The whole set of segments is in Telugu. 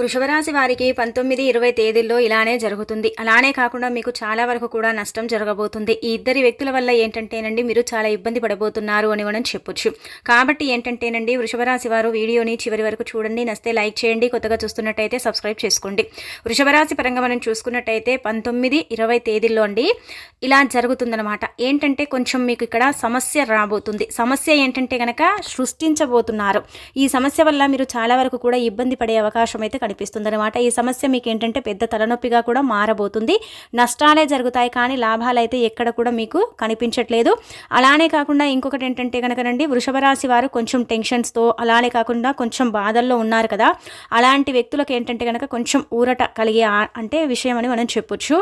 వృషభరాశి వారికి పంతొమ్మిది ఇరవై తేదీల్లో ఇలానే జరుగుతుంది. అలానే కాకుండా మీకు చాలా వరకు కూడా నష్టం జరగబోతుంది. ఈ ఇద్దరి వ్యక్తుల వల్ల ఏంటంటేనండి మీరు చాలా ఇబ్బంది పడబోతున్నారు అని మనం చెప్పొచ్చు. కాబట్టి ఏంటంటేనండి వృషభరాశి వారు వీడియోని చివరి వరకు చూడండి. నస్తే లైక్ చేయండి. కొత్తగా చూస్తున్నట్టయితే సబ్స్క్రైబ్ చేసుకోండి. వృషభరాశి పరంగా మనం చూసుకున్నట్టయితే పంతొమ్మిది ఇరవై తేదీల్లో అండి ఇలా జరుగుతుందన్నమాట. ఏంటంటే కొంచెం మీకు ఇక్కడ సమస్య రాబోతుంది. సమస్య ఏంటంటే కనుక సృష్టించబోతున్నారు. ఈ సమస్య వల్ల మీరు చాలా వరకు కూడా ఇబ్బంది పడే అవకాశం అయితే కనిపిస్తుంది అనమాట ఈ సమస్య మీకు ఏంటంటే పెద్ద తలనొప్పిగా కూడా మారబోతుంది. నష్టాలే జరుగుతాయి కానీ లాభాలు అయితే ఎక్కడ కూడా మీకు కనిపించట్లేదు. అలానే కాకుండా ఇంకొకటి ఏంటంటే కనుకనండి వృషభ రాశి వారు కొంచెం టెన్షన్స్తో అలానే కాకుండా కొంచెం బాధల్లో ఉన్నారు కదా. అలాంటి వ్యక్తులకు ఏంటంటే కనుక కొంచెం ఊరట కలిగే అంటే విషయం అని మనం చెప్పొచ్చు.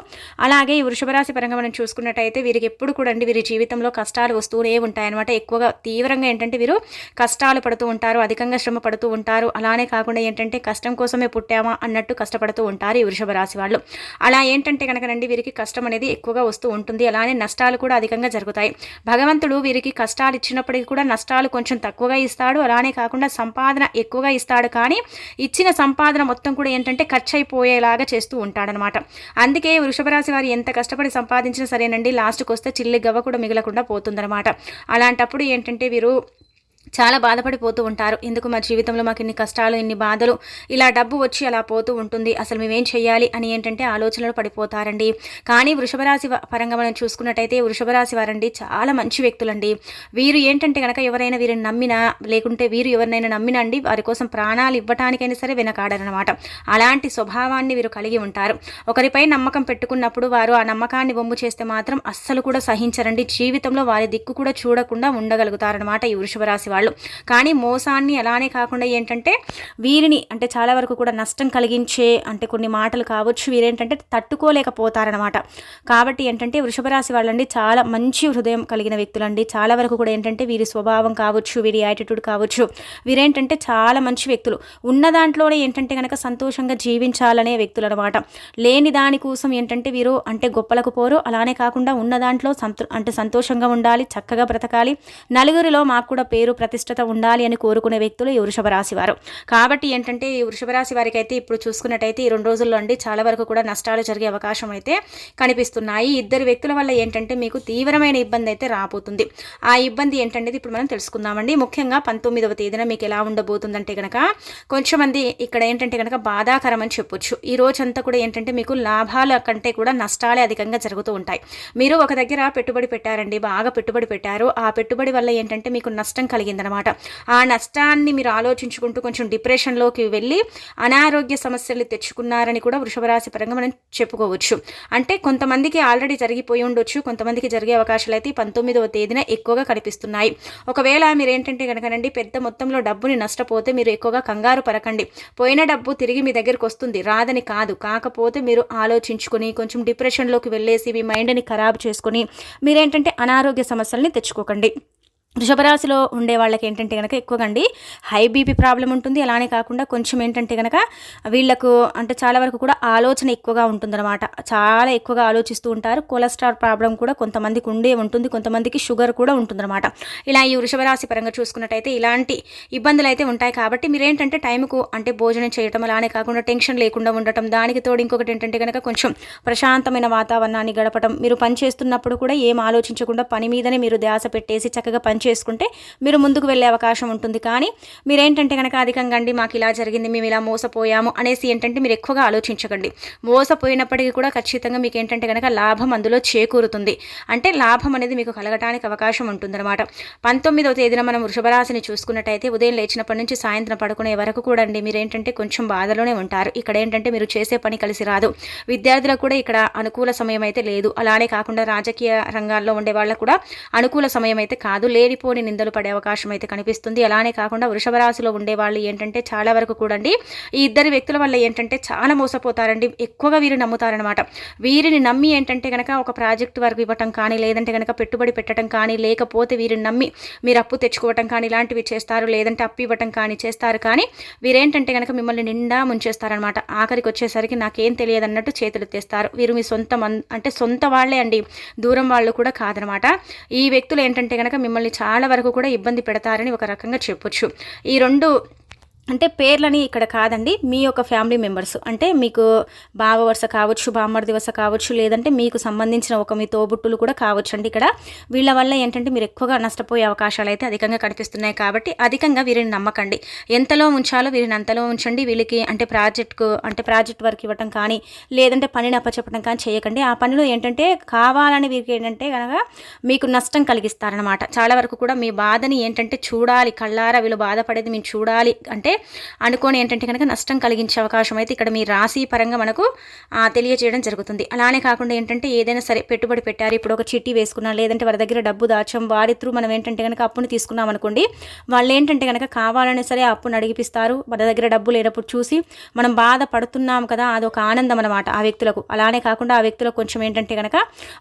అలాగే ఈ వృషభ రాశి పరంగా మనం చూసుకున్నట్టయితే వీరికి ఎప్పుడు కూడా అండి వీరి జీవితంలో కష్టాలు వస్తూనే ఉంటాయన్నమాట. ఎక్కువగా తీవ్రంగా ఏంటంటే వీరు కష్టాలు పడుతూ ఉంటారు అధికంగా శ్రమ పడుతూ ఉంటారు. అలానే కాకుండా ఏంటంటే కష్టం కోసమే పుట్టామా అన్నట్టు కష్టపడుతూ ఉంటారు ఈ వృషభ రాశి వాళ్ళు. అలా ఏంటంటే కనుకనండి వీరికి కష్టం అనేది ఎక్కువగా వస్తూ ఉంటుంది. అలానే నష్టాలు కూడా అధికంగా జరుగుతాయి. భగవంతుడు వీరికి కష్టాలు ఇచ్చినప్పటికీ కూడా నష్టాలు కొంచెం తక్కువగా ఇస్తాడు. అలానే కాకుండా సంపాదన ఎక్కువగా ఇస్తాడు. కానీ ఇచ్చిన సంపాదన మొత్తం కూడా ఏంటంటే ఖర్చు అయిపోయేలాగా చేస్తూ ఉంటాడనమాట. అందుకే వృషభరాశి వారు ఎంత కష్టపడి సంపాదించినా సరేనండి లాస్ట్కి వస్తే చిల్లి గవ్వ కూడా మిగలకుండా పోతుందనమాట. అలాంటప్పుడు ఏంటంటే వీరు చాలా బాధపడిపోతూ ఉంటారు. ఎందుకు మా జీవితంలో మాకు ఇన్ని కష్టాలు ఇన్ని బాధలు? ఇలా డబ్బు వచ్చి అలా పోతూ ఉంటుంది. అసలు మేమేం చేయాలి అని ఏంటంటే ఆలోచనలు పడిపోతారండి. కానీ వృషభరాశి పరంగా మనం చూసుకున్నట్టయితే వృషభరాశి వారండి చాలా మంచి వ్యక్తులండి. వీరు ఏంటంటే కనుక ఎవరైనా వీరిని నమ్మినా లేకుంటే వీరు ఎవరినైనా నమ్మినా అండి వారి కోసం ప్రాణాలు ఇవ్వటానికైనా సరే వెనకాడరనమాట అలాంటి స్వభావాన్ని వీరు కలిగి ఉంటారు. ఒకరిపై నమ్మకం పెట్టుకున్నప్పుడు వారు ఆ నమ్మకాన్ని బొమ్ము చేస్తే మాత్రం అస్సలు కూడా సహించరండి. జీవితంలో వారి దిక్కు కూడా చూడకుండా ఉండగలుగుతారనమాట ఈ వృషభరాశి వారు వాళ్ళు. కానీ మోసాన్ని అలానే కాకుండా ఏంటంటే వీరిని అంటే చాలా వరకు కూడా నష్టం కలిగించే అంటే కొన్ని మాటలు కావచ్చు వీరేంటంటే తట్టుకోలేకపోతారనమాట కాబట్టి ఏంటంటే వృషభరాశి వాళ్ళండి చాలా మంచి హృదయం కలిగిన వ్యక్తులండి. చాలా వరకు కూడా ఏంటంటే వీరి స్వభావం కావచ్చు వీరి యాటిట్యూడ్ కావచ్చు వీరేంటంటే చాలా మంచి వ్యక్తులు. ఉన్న దాంట్లోనే ఏంటంటే కనుక సంతోషంగా జీవించాలనే వ్యక్తులు అనమాట లేని దాని కోసం ఏంటంటే వీరు అంటే గొప్పలకు పోరు. అలానే కాకుండా ఉన్న దాంట్లో సంతో అంటే సంతోషంగా ఉండాలి చక్కగా బ్రతకాలి. నలుగురిలో మాకు కూడా పేరు ప్రతిష్టత ఉండాలి అని కోరుకునే వ్యక్తులు ఈ వృషభ రాశి వారు. కాబట్టి ఏంటంటే ఈ వృషభ రాశి వారికి అయితే ఇప్పుడు చూసుకున్నట్టయితే ఈ రెండు రోజుల్లో అండి చాలా వరకు కూడా నష్టాలు జరిగే అవకాశం అయితే కనిపిస్తున్నాయి. ఇద్దరు వ్యక్తుల వల్ల ఏంటంటే మీకు తీవ్రమైన ఇబ్బంది అయితే రాబోతుంది. ఆ ఇబ్బంది ఏంటనేది ఇప్పుడు మనం తెలుసుకుందామండి. ముఖ్యంగా పంతొమ్మిదవ తేదీన మీకు ఎలా ఉండబోతుందంటే కనుక కొంచెం మంది ఇక్కడ ఏంటంటే కనుక బాధాకరం అని చెప్పొచ్చు. ఈ రోజంతా కూడా ఏంటంటే మీకు లాభాల కంటే కూడా నష్టాలే అధికంగా జరుగుతూ ఉంటాయి. మీరు ఒక దగ్గర పెట్టుబడి పెట్టారండి బాగా పెట్టుబడి పెట్టారు. ఆ పెట్టుబడి వల్ల ఏంటంటే మీకు నష్టం కలిగింది. కలిగిందనమాట ఆ నష్టాన్ని మీరు ఆలోచించుకుంటూ కొంచెం డిప్రెషన్లోకి వెళ్ళి అనారోగ్య సమస్యలు తెచ్చుకున్నారని కూడా వృషభరాశి పరంగా మనం చెప్పుకోవచ్చు. అంటే కొంతమందికి ఆల్రెడీ జరిగిపోయి ఉండొచ్చు కొంతమందికి జరిగే అవకాశాలు అయితే పంతొమ్మిదవ తేదీన ఎక్కువగా కనిపిస్తున్నాయి. ఒకవేళ మీరు ఏంటంటే కనుకనండి పెద్ద మొత్తంలో డబ్బుని నష్టపోతే మీరు ఎక్కువగా కంగారు పరకండి పోయిన డబ్బు తిరిగి మీ దగ్గరికి వస్తుంది రాదని కాదు. కాకపోతే మీరు ఆలోచించుకొని కొంచెం డిప్రెషన్లోకి వెళ్ళేసి మీ మైండ్ని ఖరాబ్ చేసుకొని మీరేంటంటే అనారోగ్య సమస్యల్ని తెచ్చుకోకండి. వృషభరాశిలో ఉండే వాళ్ళకి ఏంటంటే కనుక ఎక్కువగా అండి హై బీపీ ప్రాబ్లం ఉంటుంది. అలానే కాకుండా కొంచెం ఏంటంటే కనుక వీళ్ళకు అంటే చాలా వరకు కూడా ఆలోచన ఎక్కువగా ఉంటుందన్నమాట. చాలా ఎక్కువగా ఆలోచిస్తూ ఉంటారు. కొలెస్ట్రాల్ ప్రాబ్లం కూడా కొంతమందికి ఉండే ఉంటుంది. కొంతమందికి షుగర్ కూడా ఉంటుందన్నమాట. ఇలా ఈ వృషభరాశి పరంగా చూసుకున్నట్టయితే ఇలాంటి ఇబ్బందులు అయితే ఉంటాయి కాబట్టి మీరు ఏంటంటే టైంకు అంటే భోజనం చేయటం అలానే కాకుండా టెన్షన్ లేకుండా ఉండటం దానికి తోడు ఇంకొకటి ఏంటంటే కనుక కొంచెం ప్రశాంతమైన వాతావరణాన్ని గడపడం మీరు పని చేస్తున్నప్పుడు కూడా ఏం ఆలోచించకుండా పని మీదనే మీరు ధ్యాస పెట్టేసి చక్కగా పనిచే చేసుకుంటే మీరు ముందుకు వెళ్ళే అవకాశం ఉంటుంది. కానీ మీరేంటంటే కనుక అధికంగా అండి మాకు ఇలా జరిగింది మేము ఇలా మోసపోయాము అనేసి ఏంటంటే మీరు ఎక్కువగా ఆలోచించకండి. మోసపోయినప్పటికీ కూడా ఖచ్చితంగా మీకు ఏంటంటే కనుక లాభం అందులో చేకూరుతుంది. అంటే లాభం అనేది మీకు కలగటానికి అవకాశం ఉంటుందన్నమాట. పంతొమ్మిదవ తేదీన మనం వృషభరాశిని చూసుకున్నట్టయితే ఉదయం లేచినప్పటి నుంచి సాయంత్రం పడుకునే వరకు కూడా అండి మీరు ఏంటంటే కొంచెం బాధలోనే ఉంటారు. ఇక్కడ ఏంటంటే మీరు చేసే పని కలిసి రాదు. విద్యార్థులకు కూడా ఇక్కడ అనుకూల సమయం అయితే లేదు. అలానే కాకుండా రాజకీయ రంగాల్లో ఉండే వాళ్ళకు కూడా అనుకూల సమయం అయితే కాదు. లేనిపోని నిందలు పడే అవకాశం అయితే కనిపిస్తుంది. అలానే కాకుండా వృషభ రాశిలో ఉండే వాళ్ళు ఏంటంటే చాలా వరకు కూడండి ఈ ఇద్దరు వ్యక్తుల వల్ల ఏంటంటే చాలా మోసపోతారండి. ఎక్కువగా వీరు నమ్ముతారనమాట వీరిని నమ్మి ఏంటంటే కనుక ఒక ప్రాజెక్ట్ వరకు ఇవ్వటం కానీ లేదంటే కనుక పెట్టుబడి పెట్టడం కానీ లేకపోతే వీరిని నమ్మి మీరు అప్పు తెచ్చుకోవటం కానీ ఇలాంటివి చేస్తారు లేదంటే అప్పు ఇవ్వటం కానీ చేస్తారు. కానీ వీరేంటంటే కనుక మిమ్మల్ని నిండా ముంచేస్తారనమాట ఆఖరికి వచ్చేసరికి నాకేం తెలియదు అన్నట్టు చేతులు తెస్తారు వీరు మీ సొంత అంటే సొంత వాళ్ళే అండి. దూరం వాళ్ళు కూడా కాదనమాట ఈ వ్యక్తులు ఏంటంటే కనుక మిమ్మల్ని చాలా వరకు కూడా ఇబ్బంది పెడతారని ఒక రకంగా చెప్పొచ్చు. ఈ రెండు అంటే పేర్లని ఇక్కడ కాదండి మీ యొక్క ఫ్యామిలీ మెంబర్స్. అంటే మీకు బావ వరుస కావచ్చు బామ్మడి వరుస కావచ్చు లేదంటే మీకు సంబంధించిన ఒక మీ తోబుట్టులు కూడా కావచ్చు అండి ఇక్కడ. వీళ్ళ వల్ల ఏంటంటే మీరు ఎక్కువగా నష్టపోయే అవకాశాలు అయితే అధికంగా కనిపిస్తున్నాయి కాబట్టి అధికంగా వీరిని నమ్మకండి. ఎంతలో ఉంచాలో వీరిని అంతలో ఉంచండి. వీళ్ళకి అంటే ప్రాజెక్ట్కు అంటే ప్రాజెక్ట్ వర్క్ ఇవ్వటం కానీ లేదంటే పనిని అప్పచెప్పడం కానీ చేయకండి. ఆ పనిలో ఏంటంటే కావాలని వీరికి ఏంటంటే కనుక మీకు నష్టం కలిగిస్తారనమాట చాలా వరకు కూడా మీ బాధని ఏంటంటే చూడాలి కళ్ళారా వీళ్ళు బాధపడేది మేము చూడాలి. అంటే అనుకోని ఏంటంటే కనుక నష్టం కలిగించే అవకాశం అయితే ఇక్కడ మీ రాశి పరంగా మనకు తెలియజేయడం జరుగుతుంది. అలానే కాకుండా ఏంటంటే ఏదైనా సరే పెట్టుబడి పెట్టారు ఇప్పుడు ఒక చిట్టి వేసుకున్నా లేదంటే వారి దగ్గర డబ్బు దాచం వారి త్రూ మనం ఏంటంటే కనుక అప్పుని తీసుకున్నాం అనుకోండి వాళ్ళు ఏంటంటే కనుక కావాలని సరే అప్పును అడిగిపిస్తారు మన దగ్గర డబ్బు లేనప్పుడు చూసి మనం బాధపడుతున్నాం కదా అదొక ఆనందం అనమాట ఆ వ్యక్తులకు. అలానే కాకుండా ఆ వ్యక్తులకు కొంచెం ఏంటంటే కనుక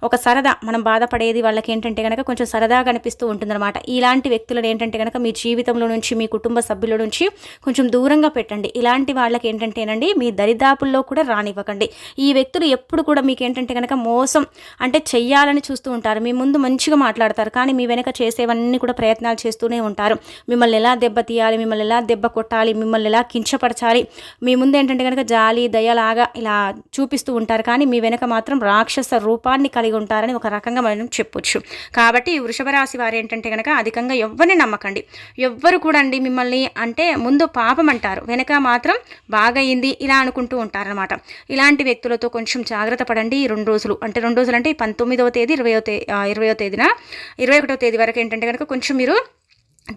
ఒక సరదా మనం బాధపడేది వాళ్ళకి ఏంటంటే కనుక కొంచెం సరదాగా అనిపిస్తూ ఉంటుందన్నమాట. ఇలాంటి వ్యక్తులను ఏంటంటే కనుక మీ జీవితంలో నుంచి మీ కుటుంబ సభ్యుల నుంచి కొంచెం దూరంగా పెట్టండి. ఇలాంటి వాళ్ళకి ఏంటంటేనండి మీ దరిదాపుల్లో కూడా రానివ్వకండి. ఈ వ్యక్తులు ఎప్పుడు కూడా మీకు ఏంటంటే కనుక మోసం అంటే చెయ్యాలని చూస్తూ ఉంటారు. మీ ముందు మంచిగా మాట్లాడతారు. కానీ మీ వెనక చేసేవన్నీ కూడా ప్రయత్నాలు చేస్తూనే ఉంటారు. మిమ్మల్ని ఎలా దెబ్బ తీయాలి మిమ్మల్ని ఎలా దెబ్బ కొట్టాలి మిమ్మల్ని ఎలా కించపరచాలి మీ ముందు ఏంటంటే కనుక జాలి దయలాగా ఇలా చూపిస్తూ ఉంటారు. కానీ మీ వెనక మాత్రం రాక్షస రూపాన్ని కలిగి ఉంటారని ఒక రకంగా మనం చెప్పొచ్చు. కాబట్టి వృషభ రాశి వారు ఏంటంటే కనుక అధికంగా ఎవ్వరిని నమ్మకండి. ఎవ్వరు కూడా అండి మిమ్మల్ని అంటే ముందు పాపం అంటారు వెనక మాత్రం బాగయింది ఇలా అనుకుంటూ ఉంటారనమాట ఇలాంటి వ్యక్తులతో కొంచెం జాగ్రత్త పడండి రెండు రోజులు. అంటే రెండు రోజులు అంటే పంతొమ్మిదవ తేదీ ఇరవయో తే ఇరవయో తేదీన ఇరవై ఒకటో తేదీ వరకు ఏంటంటే కనుక కొంచెం మీరు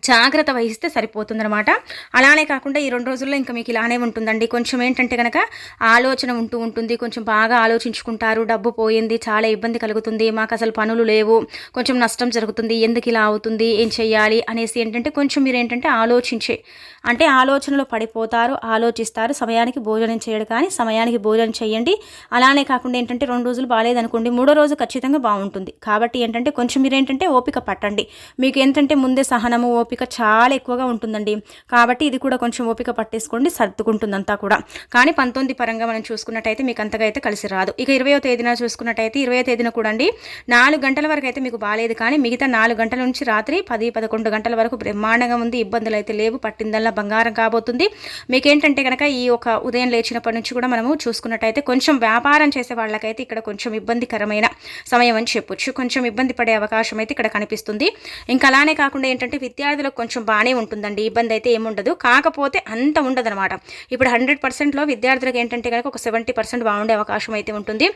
జాగ్రత్త వహిస్తే సరిపోతుందనమాట అలానే కాకుండా ఈ రెండు రోజుల్లో ఇంకా మీకు ఇలానే ఉంటుందండి. కొంచెం ఏంటంటే కనుక ఆలోచన ఉంటూ ఉంటుంది. కొంచెం బాగా ఆలోచించుకుంటారు. డబ్బు పోయింది చాలా ఇబ్బంది కలుగుతుంది. మాకు అసలు పనులు లేవు. కొంచెం నష్టం జరుగుతుంది. ఎందుకు ఇలా అవుతుంది? ఏం చెయ్యాలి? అనేసి ఏంటంటే కొంచెం మీరు ఏంటంటే ఆలోచించే అంటే ఆలోచనలో పడిపోతారు ఆలోచిస్తారు. సమయానికి భోజనం చేయడు కానీ సమయానికి భోజనం చేయండి. అలానే కాకుండా ఏంటంటే రెండు రోజులు బాగాలేదనుకోండి మూడో రోజు ఖచ్చితంగా బాగుంటుంది. కాబట్టి ఏంటంటే కొంచెం మీరు ఏంటంటే ఓపిక పట్టండి. మీకు ఏంటంటే ముందే సహనము ఓపిక చాలా ఎక్కువగా ఉంటుందండి. కాబట్టి ఇది కూడా కొంచెం ఓపిక పట్టేసుకోండి సర్దుకుంటుంది అంతా కూడా. కానీ పంతొమ్మిది పరంగా మనం చూసుకున్నట్టయితే మీకు అంతగా అయితే కలిసి రాదు. ఇక ఇరవయో తేదీన చూసుకున్నట్టయితే ఇరవై తేదీన కూడా అండి నాలుగు గంటల వరకు అయితే మీకు బాగాలేదు కానీ మిగతా నాలుగు గంటల నుంచి రాత్రి పది పదకొండు గంటల వరకు బ్రహ్మాండంగా ఉంది ఇబ్బందులు అయితే లేవు పట్టిందల్లా బంగారం కాబోతుంది. మీకేంటంటే కనుక ఈ ఒక ఉదయం లేచినప్పటి నుంచి కూడా మనము చూసుకున్నట్టయితే కొంచెం వ్యాపారం చేసే వాళ్ళకైతే ఇక్కడ కొంచెం ఇబ్బందికరమైన సమయం అని చెప్పొచ్చు. కొంచెం ఇబ్బంది పడే అవకాశం అయితే ఇక్కడ కనిపిస్తుంది. ఇంకా అలానే కాకుండా ఏంటంటే విద్యా విద్యార్థులకు కొంచెం బాగానే ఉంటుందండి ఇబ్బంది అయితే ఏముండదు కాకపోతే అంత ఉండదనమాట ఇప్పుడు హండ్రెడ్ పర్సెంట్లో విద్యార్థులకు ఏంటంటే కనుక ఒక సెవెంటీ పర్సెంట్ బాగుండే అవకాశం అయితే ఉంటుంది.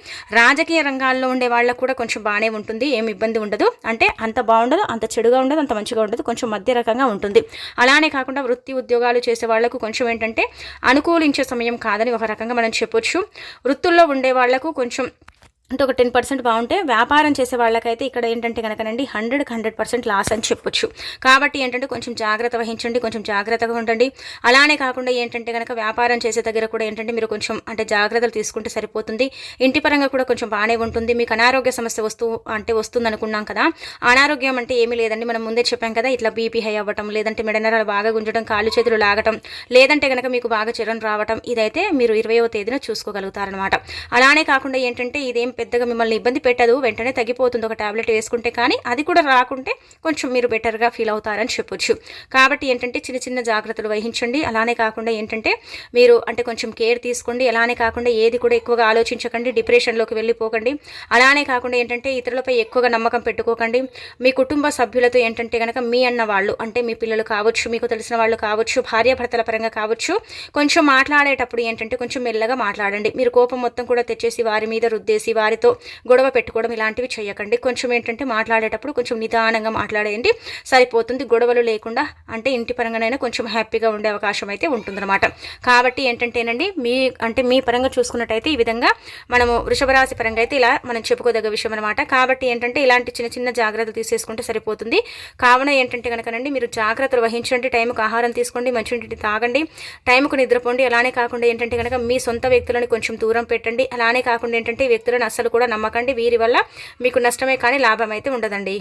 రాజకీయ రంగాల్లో ఉండే వాళ్ళకు కూడా కొంచెం బాగానే ఉంటుంది ఏమి ఇబ్బంది ఉండదు. అంటే అంత బాగుండదు అంత చెడుగా ఉండదు అంత మంచిగా ఉండదు కొంచెం మధ్య రకంగా ఉంటుంది. అలానే కాకుండా వృత్తి ఉద్యోగాలు చేసే వాళ్ళకు కొంచెం ఏంటంటే అనుకూలించే సమయం కాదని ఒక రకంగా మనం చెప్పొచ్చు. వృత్తుల్లో ఉండే వాళ్ళకు కొంచెం అంటే ఒక టెన్ పర్సెంట్ బాగుంటే వ్యాపారం చేసే వాళ్ళకైతే ఇక్కడ ఏంటంటే కనుకనండి హండ్రెడ్కి హండ్రెడ్ పర్సెంట్ లాస్ అని చెప్పొచ్చు. కాబట్టి ఏంటంటే కొంచెం జాగ్రత్త వహించండి కొంచెం జాగ్రత్తగా ఉండండి. అలానే కాకుండా ఏంటంటే కనుక వ్యాపారం చేసే దగ్గర కూడా ఏంటంటే మీరు కొంచెం అంటే జాగ్రత్తలు తీసుకుంటే సరిపోతుంది. ఇంటి పరంగా కూడా కొంచెం బాగానే ఉంటుంది. మీకు అనారోగ్య సమస్య వస్తూ అంటే వస్తుంది అనుకున్నాం కదా అనారోగ్యం అంటే ఏమీ లేదండి. మనం ముందే చెప్పాం కదా ఇట్లా బీపీ హై అవ్వటం లేదంటే మెడనరాలు బాగా గుంజడం కాళ్ళు చేతులు లాగటం లేదంటే కనుక మీకు బాగా చిరం రావటం ఇదైతే మీరు ఇరవయో తేదీన చూసుకోగలుగుతారనమాట అలానే కాకుండా ఏంటంటే ఇదేం పెద్దగా మిమ్మల్ని ఇబ్బంది పెట్టదు వెంటనే తగ్గిపోతుంది ఒక టాబ్లెట్ వేసుకుంటే కానీ అది కూడా రాకుంటే కొంచెం మీరు బెటర్గా ఫీల్ అవుతారని చెప్పొచ్చు. కాబట్టి ఏంటంటే చిన్న చిన్న జాగ్రత్తలు వహించండి. అలానే కాకుండా ఏంటంటే మీరు అంటే కొంచెం కేర్ తీసుకోండి. అలానే కాకుండా ఏది కూడా ఎక్కువగా ఆలోచించకండి. డిప్రెషన్లోకి వెళ్ళిపోకండి. అలానే కాకుండా ఏంటంటే ఇతరులపై ఎక్కువగా నమ్మకం పెట్టుకోకండి. మీ కుటుంబ సభ్యులతో ఏంటంటే కనుక మీ అన్న వాళ్ళు అంటే మీ పిల్లలు కావచ్చు మీకు తెలిసిన వాళ్ళు కావచ్చు భార్యాభర్తల పరంగా కావచ్చు కొంచెం మాట్లాడేటప్పుడు ఏంటంటే కొంచెం మెల్లగా మాట్లాడండి. మీరు కోపం మొత్తం కూడా తెచ్చేసి వారి మీద రుద్దేసి వారితో గొడవ పెట్టుకోవడం ఇలాంటివి చేయకండి. కొంచెం ఏంటంటే మాట్లాడేటప్పుడు కొంచెం నిదానంగా మాట్లాడేయండి. సరిపోతుంది. గొడవలు లేకుండా అంటే ఇంటి పరంగానైనా కొంచెం హ్యాపీగా ఉండే అవకాశం అయితే ఉంటుందన్నమాట. కాబట్టి ఏంటంటేనండి మీ అంటే మీ పరంగా చూసుకున్నట్టయితే ఈ విధంగా మనము వృషభరాశి పరంగా అయితే ఇలా మనం చెప్పుకోదగ్గ విషయం అనమాట కాబట్టి ఏంటంటే ఇలాంటి చిన్న చిన్న జాగ్రత్తలు తీసేసుకుంటే సరిపోతుంది. కావున ఏంటంటే కనుకనండి మీరు జాగ్రత్తలు వహించండి. టైంకు ఆహారం తీసుకోండి మంచి తాగండి. టైంకు నిద్రపోండి. అలానే కాకుండా ఏంటంటే కనుక మీ సొంత వ్యక్తులను కొంచెం దూరం పెట్టండి. అలానే కాకుండా ఏంటంటే వ్యక్తులను అస్సలు కూడా నమ్మకండి. వీరి వల్ల మీకు నష్టమే కానీ లాభం అయితే ఉండదండి.